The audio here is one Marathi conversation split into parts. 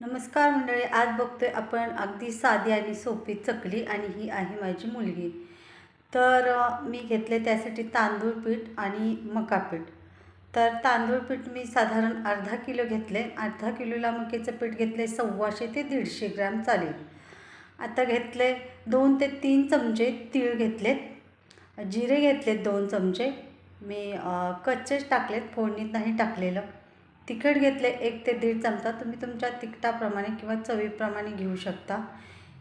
नमस्कार मंडळी आज बघतोय आपण अगदी साधी आणि सोपी चकली आणि ही आहे माझी मुलगी. तर मी घेतले त्यासाठी तांदूळ पीठ आणि मका पीठ. तर तांदूळ पीठ मी साधारण अर्धा किलो घेतले. अर्धा किलोला मकेचं पीठ घेतले सव्वाशे ते दीडशे ग्रॅम चालेल. आता घेतले दोन ते तीन चमचे तीळ घेतलेत जिरे घेतलेत दोन चमचे. मी कच्चेच टाकलेत फोडणीत नाही टाकलेलं. तिखट घेतले एक ते दीड चमचा तुम्ही तुमच्या तिखटाप्रमाणे किंवा चवीप्रमाणे घेऊ शकता.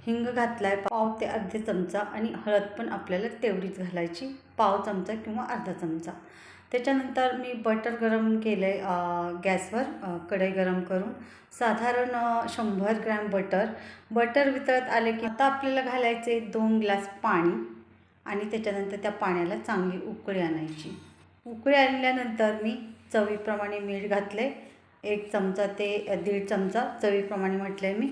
हिंग घातला आहे पाव ते अर्धे चमचा आणि हळद पण आपल्याला तेवढीच घालायची पाव चमचा किंवा अर्धा चमचा. त्याच्यानंतर मी बटर गरम केलं आहे गॅसवर कढई गरम करून. साधारण शंभर ग्रॅम बटर. बटर वितळत आले की आता आपल्याला घालायचे दोन ग्लास पाणी आणि त्याच्यानंतर त्या पाण्याला चांगली उकळी आणायची. उकळी आणल्यानंतर मी चवीप्रमाणे मीठ घातलं. आहे एक चमचा ते दीड चमचा चवीप्रमाणे म्हटलं आहे मी.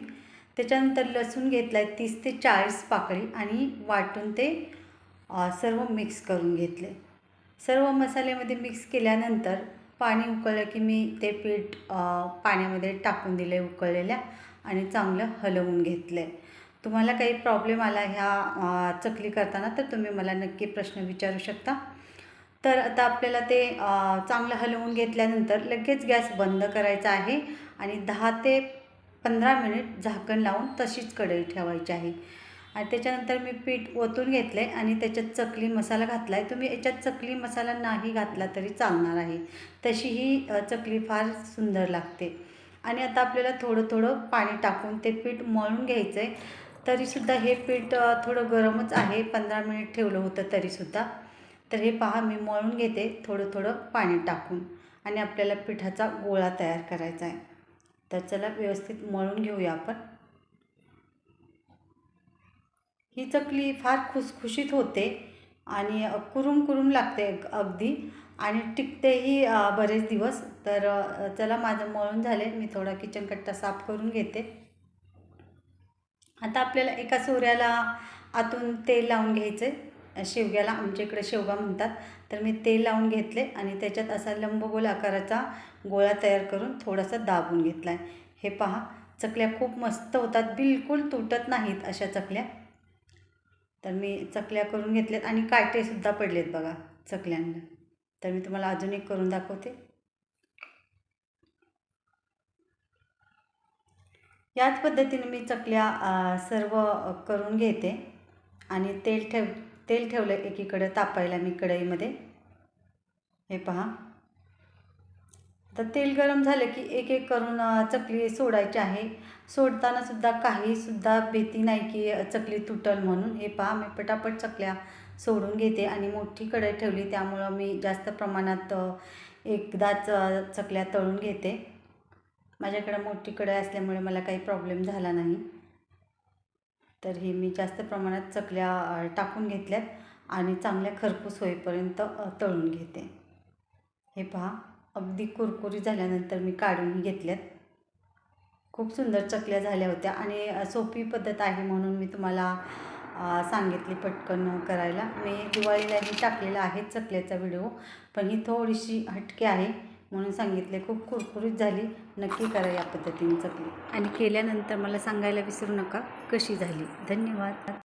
त्याच्यानंतर लसूण घेतला आहे तीस ते चाळीस पाकळी आणि वाटून ते सर्व मिक्स करून घेतले. सर्व मसाल्यामध्ये मिक्स केल्यानंतर पाणी उकळलं की मी ते पीठ पाण्यामध्ये टाकून दिले उकळलेल्या आणि चांगलं हलवून घेतलं आहे तुम्हाला काही प्रॉब्लेम आला ह्या चकली करताना तर तुम्ही मला नक्की प्रश्न विचारू शकता. तर आता आपल्याला ते चांगलं हलवून घेतल्यानंतर लगेच गॅस बंद करायचा आहे आणि दहा ते पंधरा मिनिट झाकण लावून तशीच कढई ठेवायची आहे. आणि त्याच्यानंतर मी पीठ ओतून घेतलं आहे आणि त्याच्यात चकली मसाला घातला आहे तुम्ही याच्यात चकली मसाला नाही घातला तरी चालणार आहे. तशी ही चकली फार सुंदर लागते. आणि आता आपल्याला थोडं थोडं पाणी टाकून ते पीठ मळून घ्यायचं आहे तरीसुद्धा हे पीठ थोडं गरमच आहे. पंधरा मिनिट ठेवलं होतं तरीसुद्धा. तर हे पहा मी मळून घेते थोडं थोडं पाणी टाकून आणि आपल्याला पिठाचा गोळा तयार करायचा आहे. तर चला व्यवस्थित मळून घेऊया आपण. ही चकली फार खुसखुशीत होते आणि कुरुम कुरुम लागते अगदी आणि टिकतेही बरेच दिवस. तर चला माझं मळून झाले. मी थोडा किचन कट्टा साफ करून घेते. आता आपल्याला एका सोऱ्याला आतून तेल लावून घ्यायचं आहे शेवग्याला आमच्या इकडे शेवगा म्हणतात. तर मी तेल लावून घेतले आणि त्याच्यात असा लंबगोल आकाराचा गोळा तयार करून थोडासा दाबून घेतला आहे हे पहा चकल्या खूप मस्त होतात. बिलकुल तुटत नाहीत अशा चकल्या. तर मी चकल्या करून घेतल्यात आणि काटेसुद्धा पडलेत बघा चकल्यांना. तर मी तुम्हाला अजून एक करून दाखवते. याच पद्धतीने मी चकल्या सर्व करून घेते आणि तेल ठेव तेल ठेवलं एकीकडं तापायला मी कढईमध्ये. हे पहा. तर तेल गरम झालं की एक एक करून चकली सोडायची आहे. सोडताना सुद्धा काहीसुद्धा भीती नाही की चकली तुटल म्हणून. हे पहा मी पटापट चकल्या सोडून घेते आणि मोठी कढई ठेवली. त्यामुळं मी जास्त प्रमाणात एकदाच चकल्या तळून घेते. माझ्याकडं मोठी कढई असल्यामुळे मला काही प्रॉब्लेम झाला नाही. तर हे मी जास्त प्रमाणात चकल्या टाकून घेतल्यात आणि चांगल्या खरपूस होईपर्यंत तळून घेते. हे पहा अगदी कुरकुरी झाल्यानंतर मी काढून घेतल्यात. खूप सुंदर चकल्या झाल्या होत्या आणि सोपी पद्धत आहे म्हणून मी तुम्हाला सांगितली पटकन करायला. मी दिवाळीलाही टाकलेला आहे चकल्याचा व्हिडिओ पण ही थोडीशी हटके आहे. म्हणून सांगितले. खूप कुरकुरीत झाली. नक्की करा या पद्धतीने चकली. आणि केल्यानंतर मला सांगायला विसरू नका. कशी झाली? धन्यवाद.